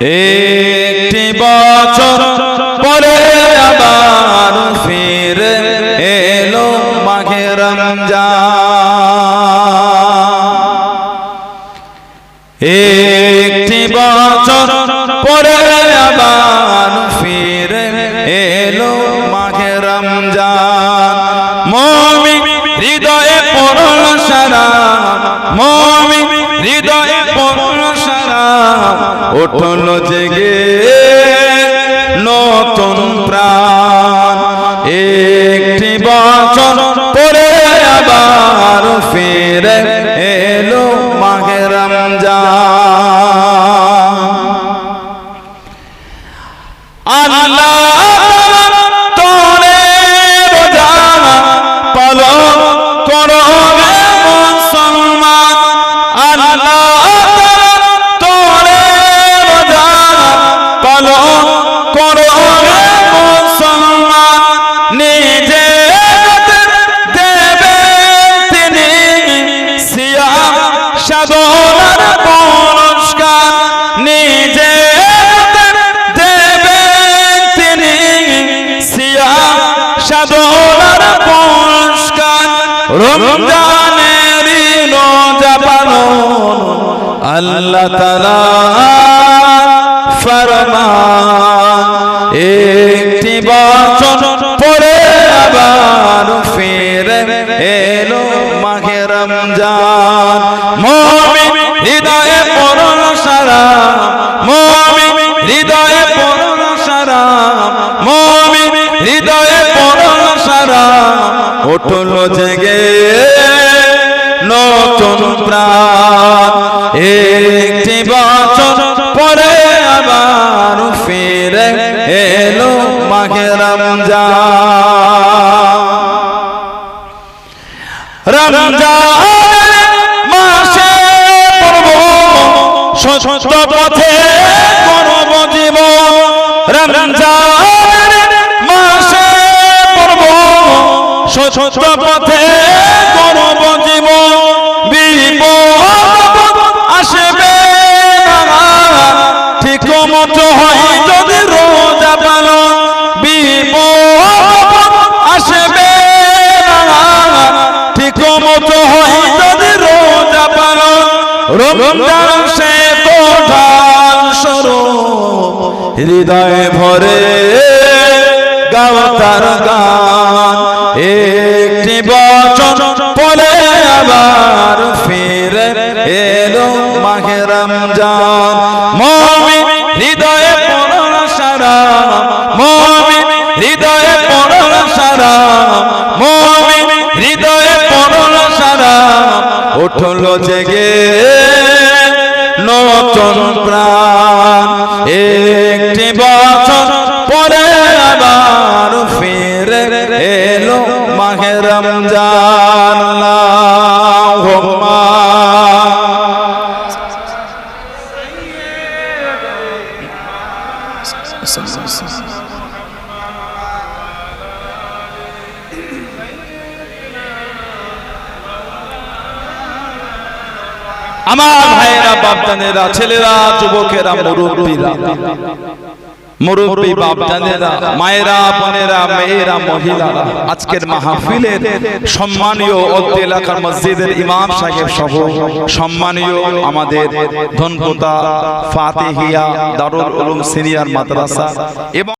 একটি বছর পরে আবার ফিরে এলো মাঘে রমজান। একটি বছর পরে আবার ফিরে এলো মাঘে রমজান। মমি হৃদয়ে পড়ল সারা। মমি হৃদয়ে উঠল জেগে নতুন প্রাণ। একটি সাধনার পুরস্কার নিজে দেবে তিনি। সিয়াম সাধনার পুরস্কার। রমজানের রোজা পালন আল্লাহ তালা ফরমান একটি হৃদয়ে পড়ল সারা মমিন হৃদয়ে পড়ল সারা মমিন হৃদয়ে পড়ল সারা উঠল জেগে নতুন প্রাণ। একটি বছর পরে আবার ফিরে এলো মাঘে রমজান। রমজান সত্য পথে করব জীবন রমজান মাসে পড়ব। সত্য পথে করব জীবন বিপদ আসবে। ঠিক মতো হয় যদি রোজা পালন বিপদ আসবে। ঠিক মতো হয় যদি রোজা পালন রমজান সে স্বরূপ হৃদয়ে ভরে গাও তার গান। একটি বচন পরে আবার ফিরে এলো মাঘে রমজান। মমি হৃদয়ে পড়ল সারা। মমি হৃদয়ে পড়ল সারা। মমি হৃদয়ে পড়ল সারা। উঠল জেগে নতুন প্রাণ একটি বছর পরে আবার ফিরে এলো মাঘে রমজান। আল্লাহুম্মা। আমার ভাইয়েরা বাপদানেরা ছেলেরা, যুবকেরা, মুরব্বীরা, মুরব্বী বাপদানেরা মায়েরা, বোনেরা, মেয়েরা, মহিলারা, আজকের মাহফিলের সম্মানীয় এলাকার মসজিদের ইমাম সাহেব সহ সম্মানীয় আমাদের ধনপোতা ফাতেহিয়া দারুল উলুম সিনিয়র মাদ্রাসা এবং